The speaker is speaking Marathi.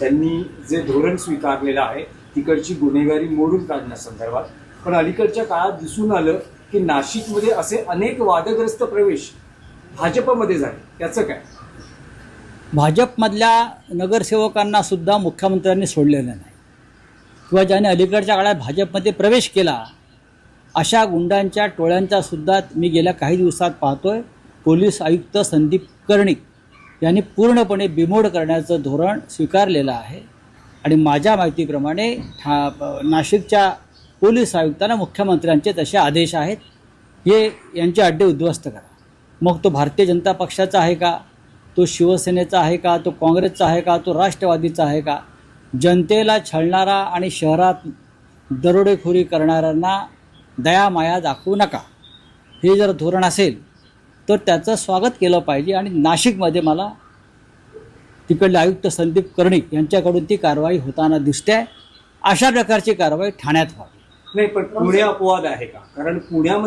त्यांनी जे धोरण स्वीकारलेलं आहे तिकडची गुन्हेगारी मोडून काढण्यासंदर्भात पण अलीकडच्या काळात दिसून आलं की नाशिकमध्ये असे अनेक वादग्रस्त प्रवेश भाजपमध्ये झाले. त्याचं काय? भाजपमधल्या नगरसेवकांना सुद्धा मुख्यमंत्र्यांनी सोडलेलं नाही. किंवा ज्याने अलीकडच्या काळात भाजपमध्ये प्रवेश केला अशा गुंडांच्या टोळ्यांचा सुद्धा मी गेल्या काही दिवसात पाहतोय. पोलीस आयुक्त संदीप कर्णिक यांनी पूर्णपणे बिमोड करण्याचं धोरण स्वीकारलेलं आहे. आणि माझ्या माहितीप्रमाणे ठा नाशिकच्या पोलीस आयुक्तांना मुख्यमंत्र्यांचे तसे आदेश आहेत. हे यांचे अड्डे उद्ध्वस्त करा. मग तो भारतीय जनता पक्षाचा आहे का? तो शिवसेनेचा आहे का? तो काँग्रेसचा आहे का? तो राष्ट्रवादीचा आहे का? जनतेला छळणारा आणि शहरात दरोडेखोरी करणाऱ्यांना दयामाया दाखवू नका. हे जर धोरण असेल तर त्याचं स्वागत केलं पाहिजे आणि नाशिकमध्ये मला तिकडले आयुक्त संदीप कर्णिक यांच्याकडून ती कारवाई होताना दिसते. आहे अशा प्रकारची कारवाई ठाण्यात व्हावी. नाही पण पुणे अपवाद आहे का? कारण पुण्यामध्ये